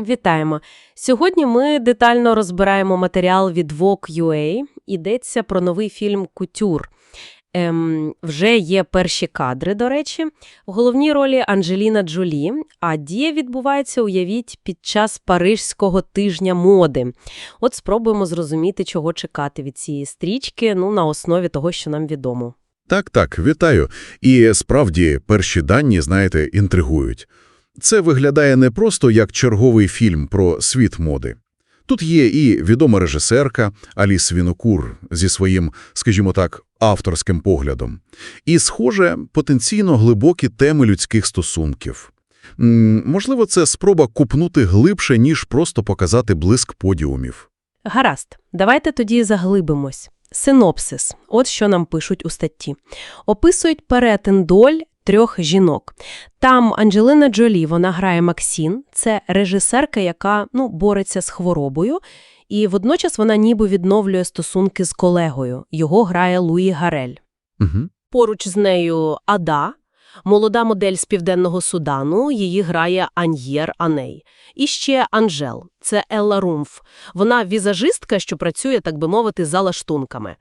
Вітаємо! Сьогодні ми детально розбираємо матеріал від Vogue.ua. Йдеться про новий фільм «Кутюр». Ем, вже є перші кадри, до речі. В головній ролі Анджеліна Джолі, а дія відбувається, уявіть, під час Парижського тижня моди. От спробуємо зрозуміти, чого чекати від цієї стрічки, ну, на основі того, що нам відомо. Так, так, вітаю. І справді, перші дані, знаєте, інтригують. Це виглядає не просто як черговий фільм про світ моди. Тут є і відома режисерка Аліс Вінокур зі своїм, скажімо так, авторським поглядом. І, схоже, потенційно глибокі теми людських стосунків. Можливо, це спроба купнути глибше, ніж просто показати блиск подіумів. Гаразд, давайте тоді заглибимось. Синопсис. От що нам пишуть у статті. Описують перетин доль трьох жінок. Там Анджелина Джолі, вона грає Максін, це режисерка, яка ну, бореться з хворобою, і водночас вона ніби відновлює стосунки з колегою. Його грає Луї Гарель. Угу. Поруч з нею Ада, молода модель з Південного Судану, її грає Аньєр Аней. І ще Анжел, це Елла Румф. Вона візажистка, що працює, так би мовити, за лаштунками.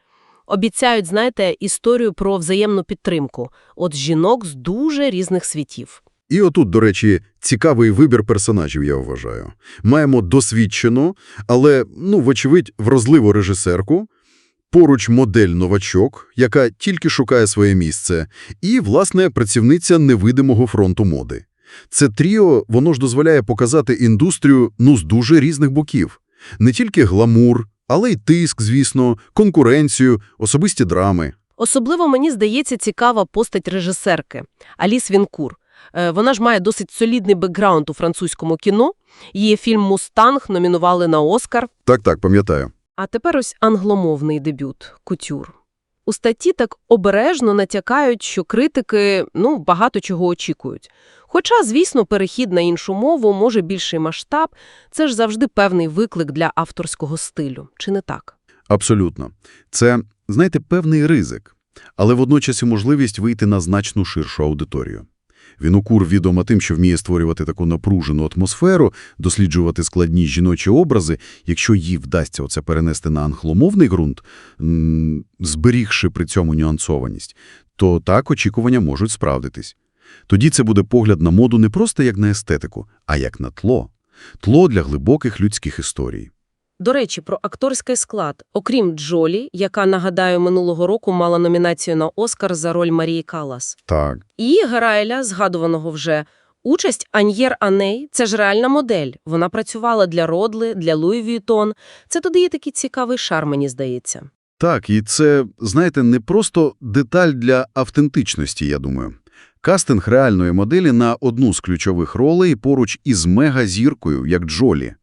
Обіцяють, знаєте, історію про взаємну підтримку. От жінок з дуже різних світів. І отут, до речі, цікавий вибір персонажів, я вважаю. Маємо досвідчену, але, ну, вочевидь, врозливу режисерку, поруч модель-новачок, яка тільки шукає своє місце, і, власне, працівниця невидимого фронту моди. Це тріо, воно ж дозволяє показати індустрію, ну, з дуже різних боків. Не тільки гламур, але й тиск, звісно, конкуренцію, особисті драми. Особливо мені здається цікава постать режисерки Аліс Вінкур. Е, Вона ж має досить солідний бекграунд у французькому кіно. Її фільм «Мустанг» номінували на «Оскар». Так-так, пам'ятаю. А тепер ось англомовний дебют «Кутюр». У статті так обережно натякають, що критики ну, багато чого очікують. Хоча, звісно, перехід на іншу мову може більший масштаб, це ж завжди певний виклик для авторського стилю. Чи не так? Абсолютно. Це, знаєте, певний ризик, але водночас і можливість вийти на значно ширшу аудиторію. Вінокур відома тим, що вміє створювати таку напружену атмосферу, досліджувати складні жіночі образи. Якщо їй вдасться оце перенести на англомовний ґрунт, зберігши при цьому нюансованість, то так очікування можуть справдитись. Тоді це буде погляд на моду не просто як на естетику, а як на тло. Тло для глибоких людських історій. До речі, про акторський склад. Окрім Джолі, яка, нагадаю, минулого року мала номінацію на «Оскар» за роль Марії Каллас. Так. І Гарайля, згадуваного вже, участь Аньєр Аней – це ж реальна модель. Вона працювала для Родли, для Луї Війтон. Це додає такий цікавий шар, мені здається. Так, і це, знаєте, не просто деталь для автентичності, я думаю. Кастинг реальної моделі на одну з ключових ролей поруч із мегазіркою, як Джолі.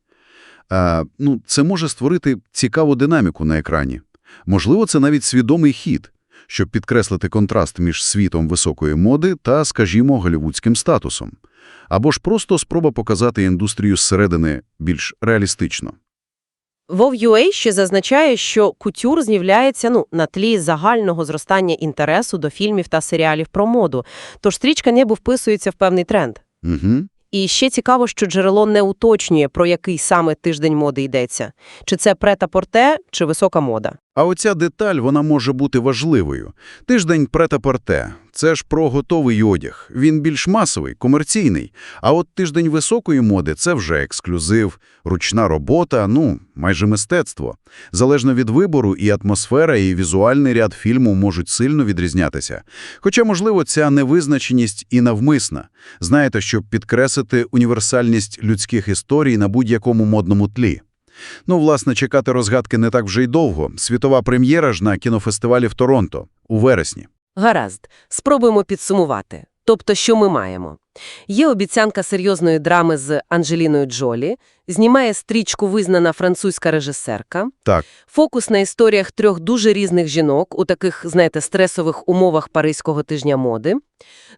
Ну, це може створити цікаву динаміку на екрані. Можливо, це навіть свідомий хід, щоб підкреслити контраст між світом високої моди та, скажімо, голівудським статусом. Або ж просто спроба показати індустрію зсередини більш реалістично. Вов.ua ще зазначає, що кутюр з'являється ну, на тлі загального зростання інтересу до фільмів та серіалів про моду, тож стрічка ніби вписується в певний тренд. Угу. І ще цікаво, що джерело не уточнює, про який саме тиждень моди йдеться. Чи це прета-порте, чи висока мода. А оця деталь, вона може бути важливою. Тиждень прета-порте – це ж про готовий одяг. Він більш масовий, комерційний. А от тиждень високої моди – це вже ексклюзив, ручна робота, ну, майже мистецтво. Залежно від вибору, і атмосфера, і візуальний ряд фільму можуть сильно відрізнятися. Хоча, можливо, ця невизначеність і навмисна. Знаєте, щоб підкреслити універсальність людських історій на будь-якому модному тлі. Ну, власне, чекати розгадки не так вже й довго. Світова прем'єра ж на кінофестивалі в Торонто у вересні. Гаразд, спробуємо підсумувати. Тобто, що ми маємо? Є обіцянка серйозної драми з Анджеліною Джолі, знімає стрічку визнана французька режисерка, Так, фокус на історіях трьох дуже різних жінок у таких, знаєте, стресових умовах Паризького тижня моди,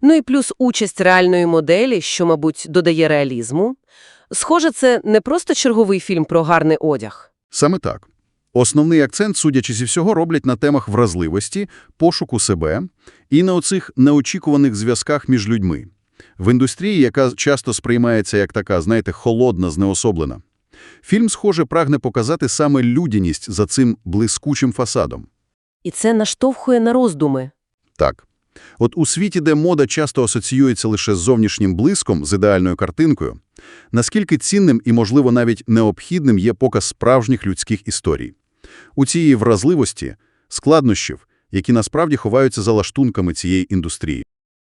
ну і плюс участь реальної моделі, що, мабуть, додає реалізму. Схоже, це не просто черговий фільм про гарний одяг. саме так. Основний акцент, судячи зі всього, роблять на темах вразливості, пошуку себе і на оцих неочікуваних зв'язках між людьми. В індустрії, яка часто сприймається як така, знаєте, холодна, знеособлена. Фільм, схоже, прагне показати саме людяність за цим блискучим фасадом. І це наштовхує на роздуми. Так. От у світі, де мода часто асоціюється лише з зовнішнім блиском, з ідеальною картинкою, наскільки цінним і, можливо, навіть необхідним є показ справжніх людських історій. У цієї вразливості, складнощів, які насправді ховаються за лаштунками цієї індустрії.